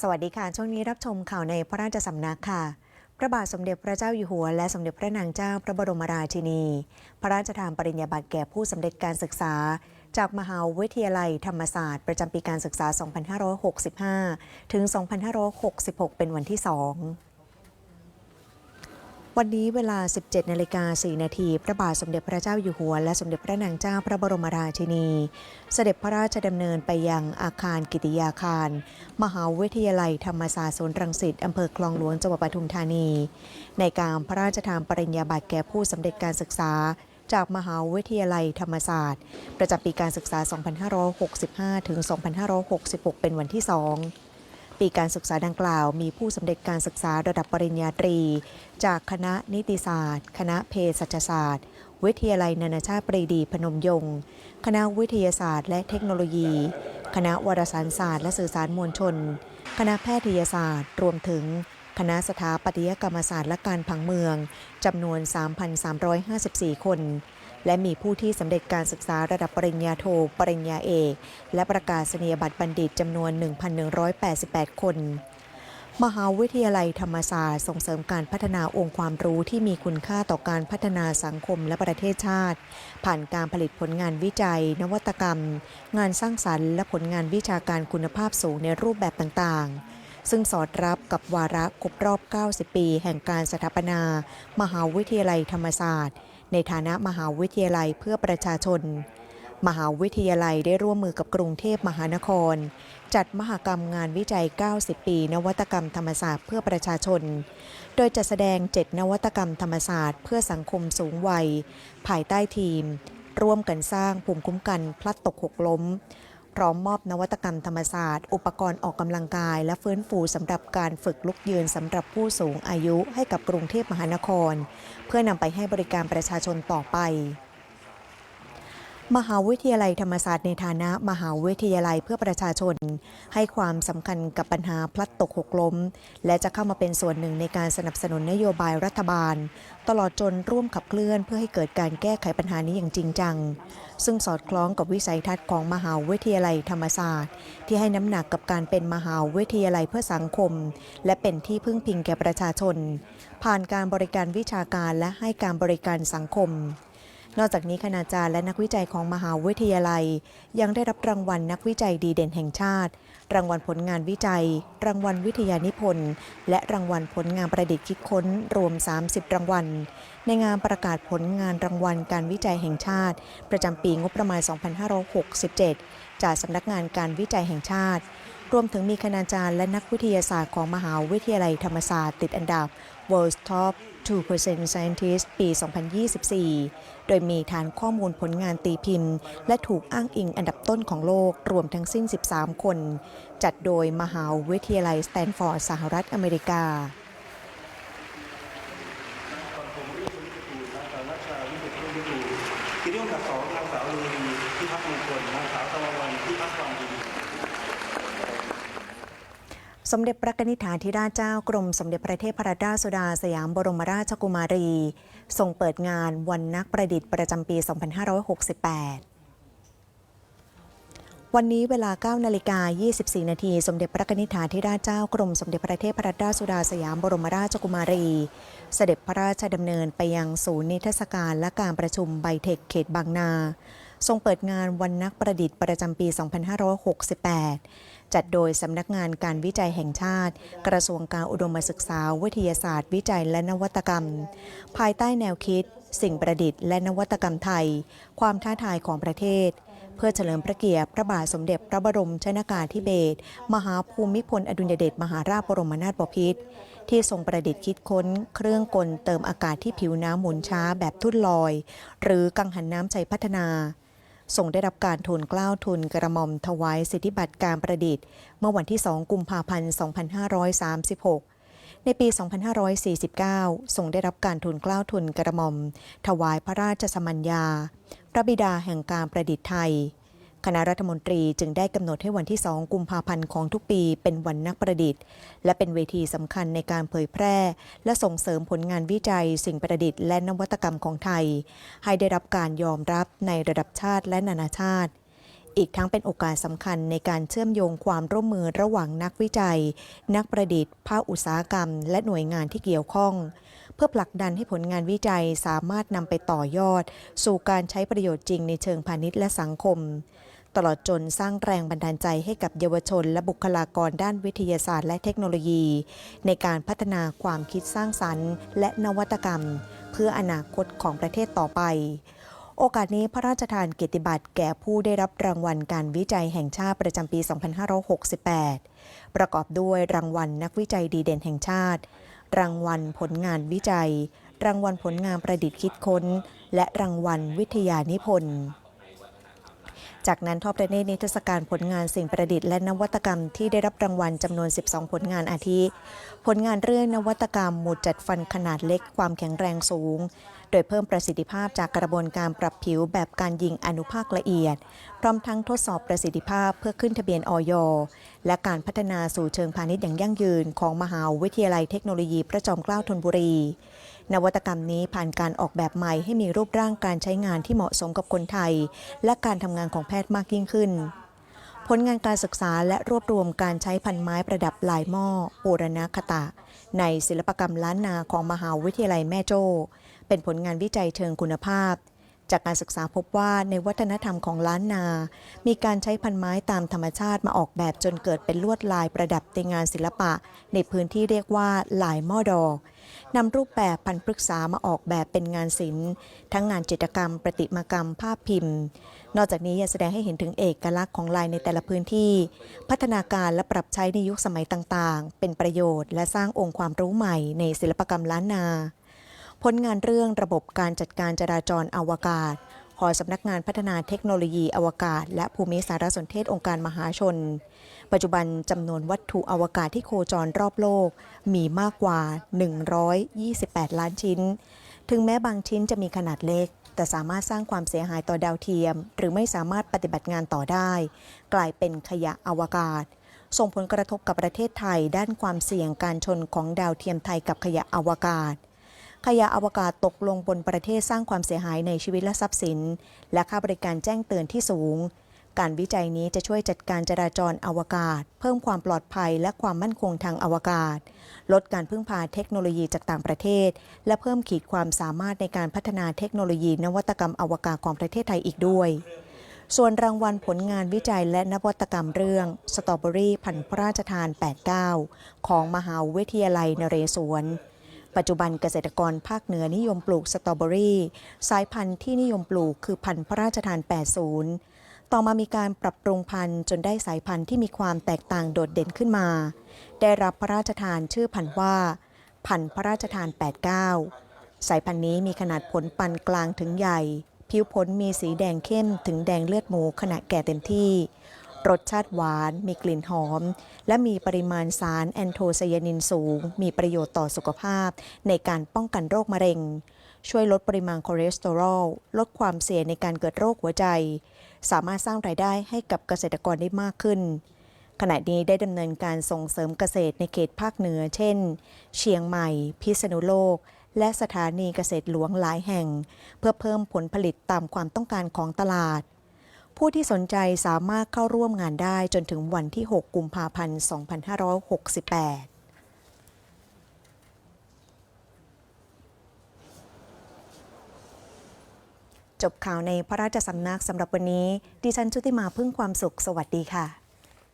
สวัสดีค่ะ ช่วงนี้รับชมข่าวในพระราชสำนักค่ะ พระบาทสมเด็จพระเจ้าอยู่หัว และสมเด็จพระนางเจ้าพระบรมราชินี พระราชทานปริญญาบัตรแก่ผู้สำเร็จการศึกษา จากมหาวิทยาลัยธรรมศาสตร์ ประจำปีการศึกษา 2565 ถึง 2566 เป็นวันที่ 2 วันนี้เวลา 17นาฬิกา4นาทีพระบาทสมเด็จพระเจ้าอยู่หัว และสมเด็จพระนางเจ้าพระบรมราชินี เสด็จพระราชดำเนินไปยังอาคารกิติยาคาร มหาวิทยาลัยธรรมศาสตร์ศูนรังสิตอำเภอคลองหลวงจังหวัดปทุมธานี ในการพระราชทานปริญญาบัตรแก่ผู้สำเร็จการศึกษา จากมหาวิทยาลัยธรรมศาสตร์ ประจำปีการศึกษา 2565 ถึง 2566 เป็นวันที่ 2 ปีการศึกษาดังกล่าว มีผู้สำเร็จการศึกษาระดับปริญญาตรี จากคณะนิติศาสตร์ คณะเภสัชศาสตร์ วิทยาลัยนานาชาติปรีดีพนมยงค์คณะวิทยาศาสตร์ และเทคโนโลยี คณะวารสารศาสตร์ และสื่อสารมวลชน คณะแพทยศาสตร์ รวมถึง คณะสถาปัตยกรรมศาสตร์และการผังเมืองจำนวน 3,354 คน และมีผู้ที่สำเร็จการศึกษาระดับปริญญาโท ปริญญาเอก และประกาศนียบัตรบัณฑิตจำนวน 1,188 คน มหาวิทยาลัยธรรมศาสตร์ ส่งเสริมการพัฒนาองค์ความรู้ที่มีคุณค่าต่อการพัฒนาสังคมและประเทศชาติ ผ่านการผลิตผลงานวิจัย นวัตกรรม งานสร้างสรรค์ และผลงานวิชาการคุณภาพสูงในรูปแบบต่างๆซึ่งสอดรับกับวาระครบรอบ 90 ปี แห่งการสถาปนา มหาวิทยาลัยธรรมศาสตร์ ในฐานะมหาวิทยาลัยเพื่อประชาชน มหาวิทยาลัยได้ร่วมมือกับกรุงเทพมหานคร จัดมหกรรมงานวิจัย 90 ปี นวัตกรรมธรรมศาสตร์เพื่อประชาชน โดยจะแสดง 7 นวัตกรรมธรรมศาสตร์เพื่อสังคมสูงวัย ภายใต้ทีม ร่วมกันสร้างภูมิคุ้มกันพลัดตกหกล้ม พร้อมมอบนวัตกรรมธรรมศาสตร์ อุปกรณ์ออกกำลังกาย และฟื้นฟูสำหรับการฝึกลุกยืนสำหรับผู้สูงอายุให้กับกรุงเทพมหานคร เพื่อนำไปให้บริการประชาชนต่อไป มหาวิทยาลัยธรรมศาสตร์ในฐานะมหาวิทยาลัยเพื่อประชาชน ให้ความสำคัญกับปัญหาพลัดตกหกล้ม และจะเข้ามาเป็นส่วนหนึ่งในการสนับสนุนนโยบายรัฐบาล ตลอดจนร่วมขับเคลื่อนเพื่อให้เกิดการแก้ไขปัญหานี้อย่างจริงจัง ซึ่งสอดคล้องกับวิสัยทัศน์ของมหาวิทยาลัยธรรมศาสตร์ ที่ให้น้ำหนักกับการเป็นมหาวิทยาลัยเพื่อสังคม และเป็นที่พึ่งพิงแก่ประชาชน ผ่านการบริการวิชาการและให้การบริการสังคม นอกจากนี้คณาจารย์และนักวิจัยของมหาวิทยาลัย ยังได้รับรางวัลนักวิจัยดีเด่นแห่งชาติ รางวัลผลงานวิจัย รางวัลวิทยานิพนธ์ และรางวัลผลงานประดิษฐ์คิดค้นรวม 30 รางวัล ในงานประกาศผลงานรางวัลการวิจัยแห่งชาติ ประจำปีงบประมาณ 2567 จากสำนักงานการวิจัยแห่งชาติ รวมถึงมีคณาจารย์และนักวิทยาศาสตร์ของมหาวิทยาลัยธรรมศาสตร์ติดอันดับ World Top 2% Scientist ปี 2024 โดยมีฐานข้อมูลผลงานตีพิมพ์ และถูกอ้างอิงอันดับต้นของโลกรวมทั้งสิ้น 13 คน จัดโดยมหาวิทยาลัยสแตนฟอร์ดสหรัฐอเมริกาคือเรื่องกับสองนางสาวลูรีพิพัฒน์มงคลนางสาวตะวันวันพิพัฒน์วังดี มเด็จพระนิธิฐาธิราชเจ้ากรมสมเด็จพระเทพรัตนราชสุดาสยามบรมราชกุมารี ทรงเปิดงานวันนักประดิษฐ์ประจำปี 2568วันนี้เวลา 9 นาฬิกา 24 นาที สมเด็จพระนิธิฐาธิราชเจ้ากรมสมเด็จพระเทพรัตนราชสุดาสยามบรมราชกุมารี เสด็จพระราชดำเนินไปยังศูนย์นิทรรศการและการประชุมไบเทคเขตบางนา ทรงเปิดงานวันนักประดิษฐ์ประจำปี 2568 จัดโดยสำนักงานการวิจัยแห่งชาติ กระทรวงการอุดมศึกษา วิทยาศาสตร์ วิจัยและนวัตกรรม ภายใต้แนวคิด สิ่งประดิษฐ์และนวัตกรรมไทย ความท้าทายของประเทศ เพื่อเฉลิมพระเกียรติพระบาทสมเด็จพระบรมชนากาธิเบศรมหาภูมิพลอดุลยเดชมหาราชบรมนาถบพิตรที่ทรงประดิษฐ์คิดค้น เครื่องกลเติมอากาศที่ผิวน้ำหมุนช้าแบบทุ่นลอย หรือกังหันน้ำใจพัฒนา ทรงได้รับการทูลเกล้าทุนกระหม่อมถวายสิทธิบัตรการประดิษฐ์ เมื่อวันที่ 2 กุมภาพันธ์ 2536 ในปี 2549 ทรงได้รับการทูลเกล้าทุนกระหม่อม ถวายพระราชสมัญญา พระบิดาแห่งการประดิษฐ์ไทย คณะรัฐมนตรีจึงได้กำหนดให้วันที่ 2 กุมภาพันธ์ของทุกปีเป็นวันนักประดิษฐ์ และเป็นเวทีสำคัญในการเผยแพร่ และส่งเสริมผลงานวิจัย สิ่งประดิษฐ์และนวัตกรรมของไทย ให้ได้รับการยอมรับในระดับชาติและนานาชาติ อีกทั้งเป็นโอกาสสำคัญในการเชื่อมโยงความร่วมมือระหว่างนักวิจัย นักประดิษฐ์ ภาคอุตสาหกรรม และหน่วยงานที่เกี่ยวข้องเพื่อผลักดันให้ผลงานวิจัยสามารถนำไปต่อยอด สู่การใช้ประโยชน์จริงในเชิงพาณิชย์และสังคม ตลอดจนสร้างแรงบันดาลใจให้กับเยาวชน และบุคลากรด้านวิทยาศาสตร์และเทคโนโลยี ในการพัฒนาความคิดสร้างสรรค์ และนวัตกรรม เพื่ออนาคตของประเทศต่อไป โอกาสนี้พระราชทานเกียรติบัตรแก่ผู้ได้รับรางวัลการวิจัยแห่งชาติประจำปี 2568 ประกอบด้วยรางวัลนักวิจัยดีเด่นแห่งชาติ รางวัลผลงานวิจัย รางวัลผลงานประดิษฐ์คิดค้น และรางวัลวิทยานิพนธ์ จากนั้นทอดประเนตรนิทรรศการผลงานสิ่งประดิษฐ์และนวัตกรรมที่ได้รับรางวัลจำนวน 12 ผลงานอาทิ ผลงานเรื่องนวัตกรรมหมุดจัดฟันขนาดเล็กความแข็งแรงสูง โดยเพิ่มประสิทธิภาพจากกระบวนการปรับผิวแบบการยิงอนุภาคละเอียด พร้อมทั้งทดสอบประสิทธิภาพเพื่อขึ้นทะเบียนออยและการพัฒนาสู่เชิงพาณิชย์อย่างยั่งยืน ของมหาวิทยาลัยเทคโนโลยีพระจอมเกล้าธนบุรี นวัตกรรมนี้ผ่านการออกแบบใหม่ให้มีรูปร่างการใช้งานที่เหมาะสมกับคนไทย และการทำงานของแพทย์มากยิ่งขึ้น ผลงานการศึกษาและรวบรวมการใช้พันไม้ประดับลายหม้อปูรณคตะ ในศิลปกรรมล้านนาของมหาวิทยาลัยแม่โจ้ เป็นผลงานวิจัยเชิงคุณภาพ จากการศึกษาพบว่าในวัฒนธรรมของล้านนา มีการใช้พันไม้ตามธรรมชาติมาออกแบบจนเกิดเป็นลวดลายประดับในงานศิลปะ ในพื้นที่เรียกว่าลายม้อดอกนำรูปแบบพันปรึกษามาออกแบบเป็นงานศิลป์ ทั้งงานจิตรกรรม ประติมากรรม ภาพพิมพ์ นอกจากนี้ยังแสดงให้เห็นถึงเอกลักษณ์ของลายในแต่ละพื้นที่ พัฒนาการและปรับใช้ในยุคสมัยต่างๆ เป็นประโยชน์ และสร้างองค์ความรู้ใหม่ในศิลปกรรมล้านนา ผลงานเรื่องระบบการจัดการจราจรอวกาศหอสำนักงานพัฒนาเทคโนโลยีอวกาศ และภูมิสารสนเทศองค์การมหาชน ปัจจุบันจำนวนวัตถุอวกาศที่โคจรรอบโลก มีมากกว่า 128 ล้านชิ้น ถึงแม้บางชิ้นจะมีขนาดเล็ก แต่สามารถสร้างความเสียหายต่อดาวเทียม หรือไม่สามารถปฏิบัติงานต่อได้ กลายเป็นขยะอวกาศ ส่งผลกระทบกับประเทศไทยด้านความเสี่ยงการชนของดาวเทียมไทยกับขยะอวกาศ ขยะอวกาศตกลงบนประเทศสร้างความเสียหายในชีวิตและทรัพย์สิน และค่าบริการแจ้งเตือนที่สูง การวิจัยนี้จะช่วยจัดการจราจรอวกาศ เพิ่มความปลอดภัยและความมั่นคงทางอวกาศ ลดการพึ่งพาเทคโนโลยีจากต่างประเทศ และเพิ่มขีดความสามารถในการพัฒนาเทคโนโลยีนวัตกรรมอวกาศของประเทศไทยอีกด้วยส่วนรางวัลผลงานวิจัยและนวัตกรรมเรื่องสตรอเบอรี่พันธุ์พระราชทาน 89 ของมหาวิทยาลัยนเรศวร ปัจจุบันเกษตรกรภาคเหนือนิยมปลูกสตรอเบอรี่ สายพันธุ์ที่นิยมปลูกคือพันธุ์พระราชทาน 80 ต่อมามีการปรับปรุงพันธุ์จนได้สายพันธุ์ที่มีความแตกต่างโดดเด่นขึ้นมา ได้รับพระราชทานชื่อพันธุ์ว่า พันธุ์พระราชทาน 89 สายพันธุ์นี้มีขนาดผลปานกลางถึงใหญ่ ผิวผลมีสีแดงเข้มถึงแดงเลือดหมูขณะแก่เต็มที่ รสชาติหวาน มีกลิ่นหอม และมีปริมาณสารแอนโทไซยานินสูง มีประโยชน์ต่อสุขภาพ ในการป้องกันโรคมะเร็ง ช่วยลดปริมาณคอเลสเตอรอล ลดความเสี่ยงในการเกิดโรคหัวใจ สามารถสร้างรายได้ให้กับเกษตรกรได้มากขึ้นขณะนี้ได้ดำเนินการส่งเสริมเกษตรในเขตภาคเหนือ เช่น เชียงใหม่ พิษณุโลก และสถานีเกษตรหลวงหลายแห่ง เพื่อเพิ่มผลผลิตตามความต้องการของตลาด ผู้ที่สนใจสามารถเข้าร่วมงานได้จนถึงวันที่ 6 กุมภาพันธ์ 2568จบข่าวในพระราชสำนักสำหรับวันนี้ ดิฉันชุติมาพึ่งความสุข สวัสดีค่ะ